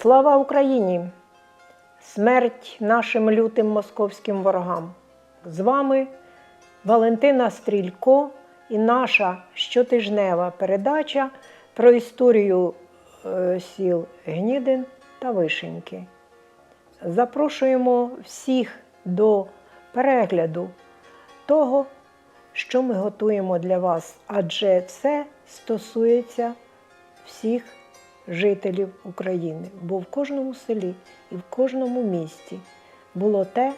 Слава Україні! Смерть нашим лютим московським ворогам! З вами Валентина Стрілько і наша щотижнева передача про історію е, сіл Гнідин та Вишеньки. Запрошуємо всіх до перегляду того, що ми готуємо для вас, адже це стосується всіх жителів України, бо в кожному селі і в кожному місті було те,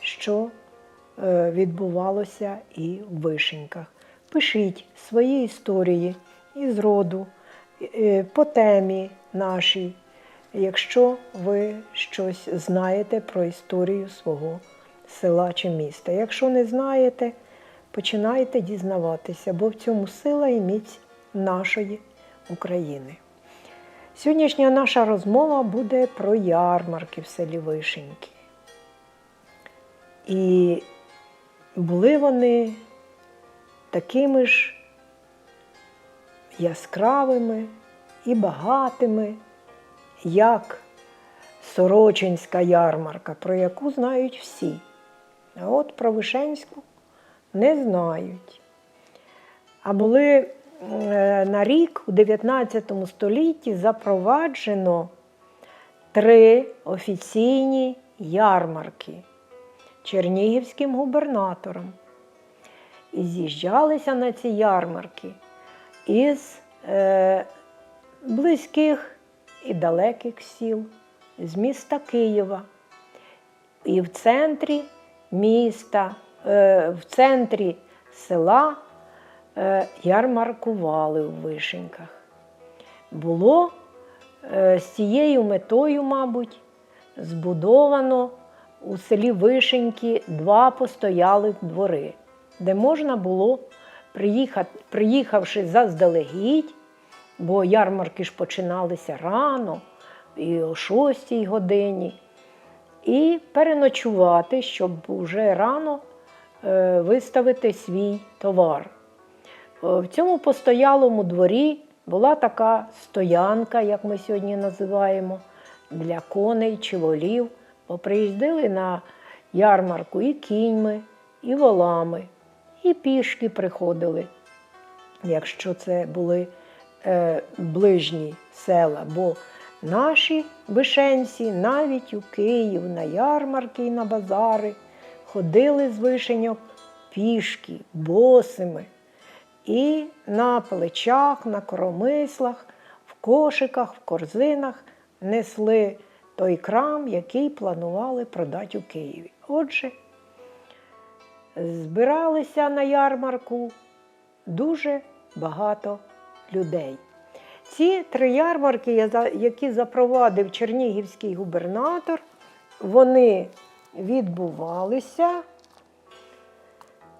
що е, відбувалося і в вишеньках. Пишіть свої історії із роду, е, по темі нашій, якщо ви щось знаєте про історію свого села чи міста. Якщо не знаєте, починайте дізнаватися, бо в цьому сила і міць нашої України. Сьогоднішня наша розмова буде про ярмарки в селі Вишеньки. І були вони такими ж яскравими і багатими, як Сорочинська ярмарка, про яку знають всі. А от про Вишенську не знають. А були на рік у 19 столітті запроваджено три офіційні ярмарки чернігівським губернатором. І з'їжджалися на ці ярмарки із е, близьких і далеких сіл, з міста Києва. І в центрі міста, е, в центрі села е, ярмаркували у вишеньках. Було е, з цією метою, мабуть, збудовано у селі Вишеньки два постоялих двори, де можна було, приїхавши заздалегідь, бо ярмарки ж починалися рано, і о 6 годині, і переночувати, щоб вже рано е, виставити свій товар. Е, В цьому постоялому дворі була така стоянка, як ми сьогодні називаємо, для коней чи волів. Бо приїздили на ярмарку і кіньми, і волами, і пішки приходили, якщо це були е, ближні села. Бо наші вишенці навіть у Київ на ярмарки і на базари ходили з вишеньок пішки, босими. І на плечах, на коромислах, в кошиках, в корзинах несли той крам, який планували продати у Києві. Отже, збиралися на ярмарку дуже багато людей. Ці три ярмарки, які запровадив чернігівський губернатор, вони відбувалися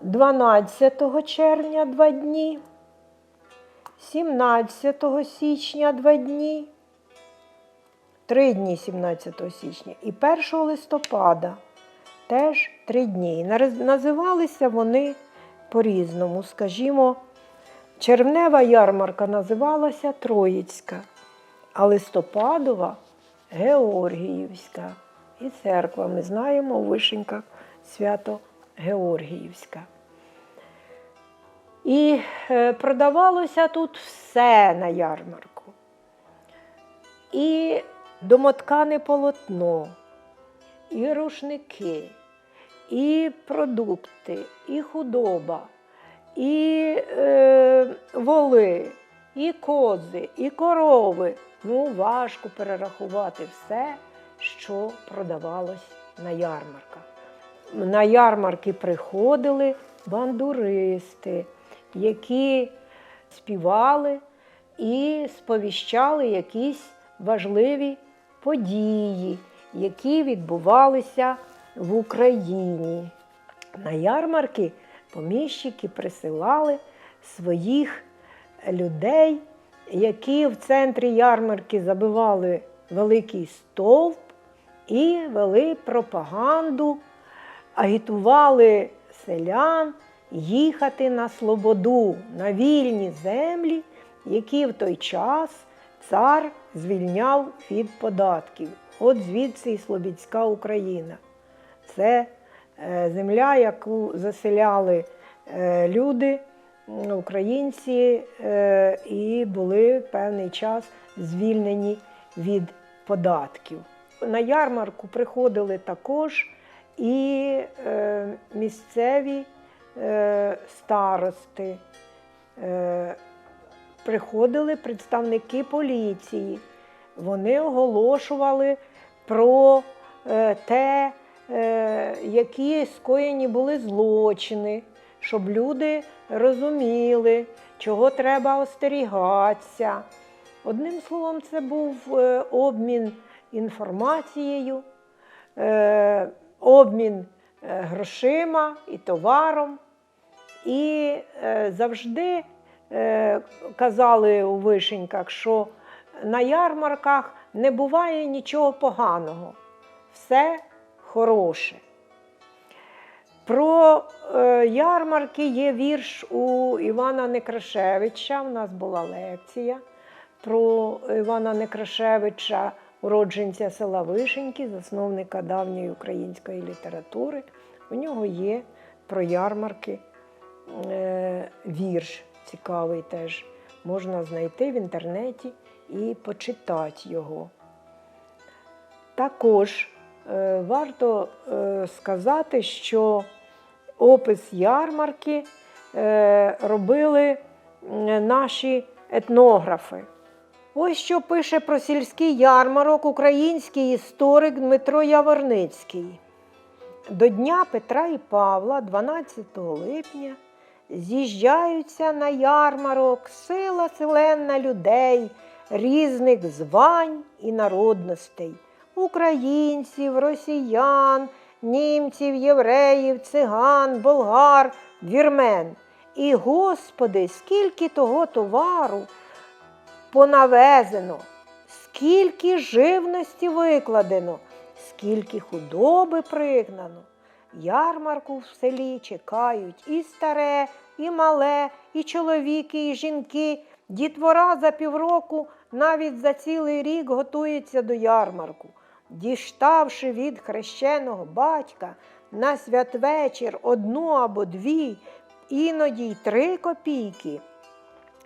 12 червня два дні, 17 січня два дні, три дні 17 січня і 1 листопада теж три дні. І Називалися вони по-різному. Скажімо, червнева ярмарка називалася Троїцька, а листопадова Георгіївська. І церква, ми знаємо, у Вишеньках свято Георгіївська. І е, продавалося тут все на ярмарку. І домоткане полотно, і рушники, і продукти, і худоба, і е, воли, і кози, і корови. Ну, важко перерахувати все, що продавалось на ярмарках. На ярмарки приходили бандуристи, які співали і сповіщали якісь важливі події, які відбувалися в Україні. На ярмарки поміщики присилали своїх людей, які в центрі ярмарки забивали великий стовп і вели пропаганду, агітували селян їхати на Слободу, на вільні землі, які в той час цар звільняв від податків. От звідси і Слобідська Україна. Це е, земля, яку заселяли е, люди, українці, е, і були певний час звільнені від податків. На ярмарку приходили також і місцеві старости, е, приходили представники поліції. Вони оголошували про е, те, е, які скоєні були злочини, щоб люди розуміли, чого треба остерігатися. Одним словом, це був е, обмін інформацією, е, обмін е, грошима і товаром. І е, завжди е, казали у вишеньках, що на ярмарках не буває нічого поганого, все хороше. Про е, ярмарки є вірш у Івана Некрашевича. У нас була лекція про Івана Некрашевича, уродженця села Вишеньки, засновника давньої української літератури. У нього є про ярмарки вірш цікавий теж. Можна знайти в інтернеті і почитати його. Також е, варто е, сказати, що опис ярмарки е, робили наші етнографи. Ось що пише про сільський ярмарок український історик Дмитро Яворницький. До Дня Петра і Павла, 12 липня, з'їжджаються на ярмарок сила селенна людей різних звань і народностей українців, росіян, німців, євреїв, циган, болгар, вірмен. І, Господи, скільки того товару понавезено, скільки живності викладено, скільки худоби пригнано. Ярмарку в селі чекають і старе, і мале, і чоловіки, і жінки. Дітвора за півроку, навіть за цілий рік готується до ярмарку. Діштавши від хрещеного батька на святвечір одну або дві, іноді й три копійки,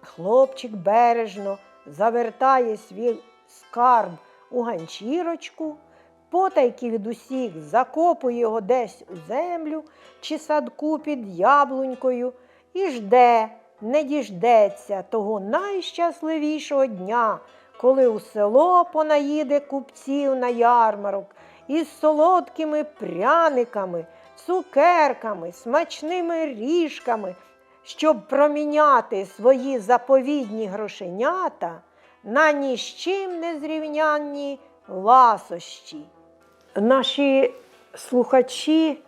Хлопчик бережно завертає свій скарб у ганчірочку, потайки від усіх закопує його десь у землю чи садку під яблунькою і жде, не діждеться того найщасливішого дня, коли у село понаїде купців на ярмарок із солодкими пряниками, цукерками, смачними ріжками щоб проміняти свої заповідні грошенята на ні з чим не зрівнянні ласощі. Наші слухачі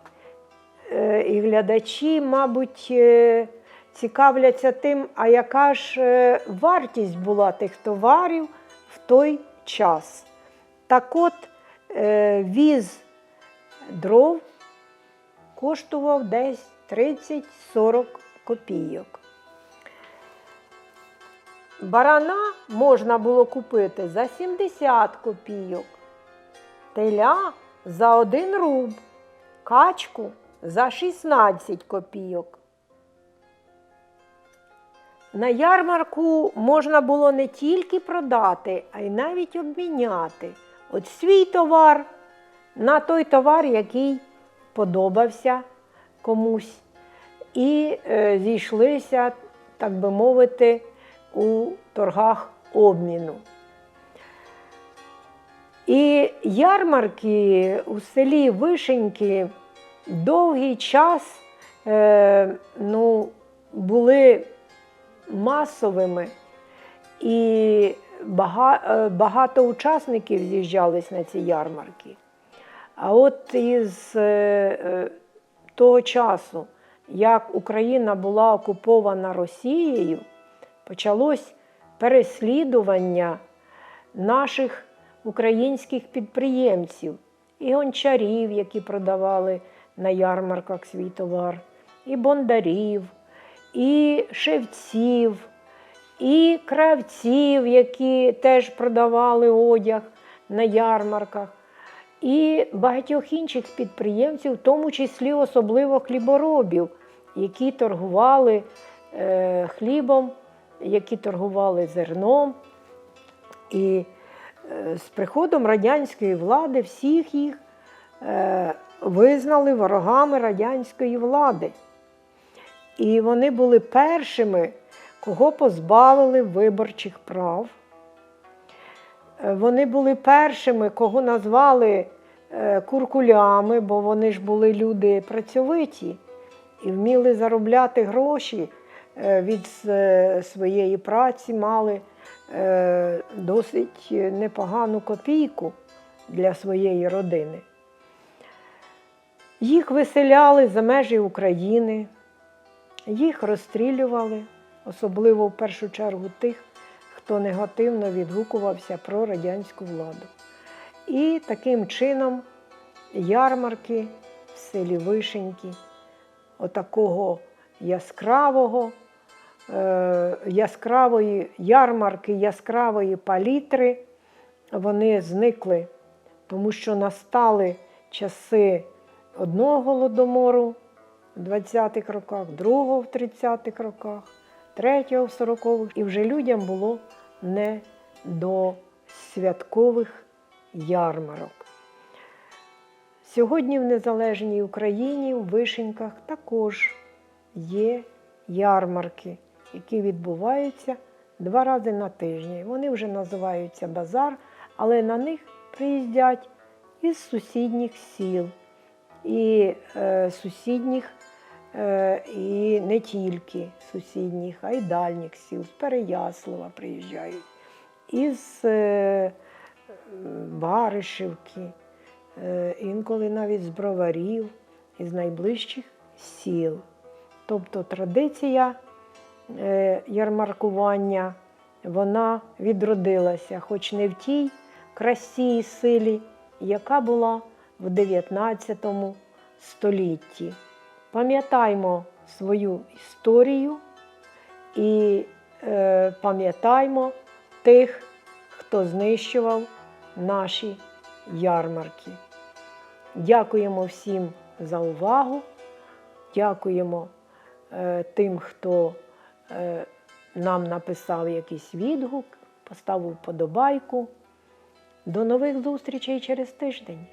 е, і глядачі, мабуть, е, цікавляться тим, а яка ж е, вартість була тих товарів в той час. Так от е, віз дров коштував десь 30-40 копійок. Барана можна було купити за 70 копійок, теля за 1 руб, качку за 16 копійок. На ярмарку можна було не тільки продати, а й навіть обміняти от свій товар на той товар, який подобався комусь і е, зійшлися, так би мовити, у торгах обміну. І ярмарки у селі Вишеньки довгий час е, ну, були масовими, і е, багато учасників з'їжджались на ці ярмарки. А от із е, е, того часу, як Україна була окупована Росією, почалось переслідування наших українських підприємців, і гончарів, які продавали на ярмарках свій товар, і бондарів, і шевців, і кравців, які теж продавали одяг на ярмарках, і багатьох інших підприємців, в тому числі особливо хліборобів, які торгували е, хлібом, які торгували зерном. І е, з приходом радянської влади всіх їх е, визнали ворогами радянської влади. І вони були першими, кого позбавили виборчих прав. Е, Вони були першими, кого назвали е, куркулями, бо вони ж були люди працьовиті і вміли заробляти гроші е, від своєї праці, мали досить непогану копійку для своєї родини. Їх виселяли за межі України, їх розстрілювали, особливо в першу чергу тих, хто негативно відгукувався про радянську владу. І таким чином ярмарки в селі Вишеньки, отакого яскравого, е, яскравої ярмарки, яскравої палітри, вони зникли, тому що настали часи одного голодомору в 20-х роках, другого в 30-х роках, третього в 40-х. І вже людям було не до святкових ярмарок. Сьогодні в незалежній Україні у Вишеньках також є ярмарки, які відбуваються два рази на тиждень. Вони вже називаються базар, але на них приїздять із сусідніх сіл і е, сусідніх, і не тільки сусідніх, а й дальніх сіл, з Переяслава приїжджають, із е, Баришівки, е, інколи навіть з броварів, із найближчих сіл. Тобто традиція е, ярмаркування вона відродилася, хоч не в тій красі і силі, яка була в 19 столітті. Пам'ятаймо свою історію і е, пам'ятаймо тих, хто знищував наші ярмарки. Дякуємо всім за увагу. Дякуємо е, тим, хто е, нам написав якийсь відгук, поставив вподобайку. До нових зустрічей через тиждень.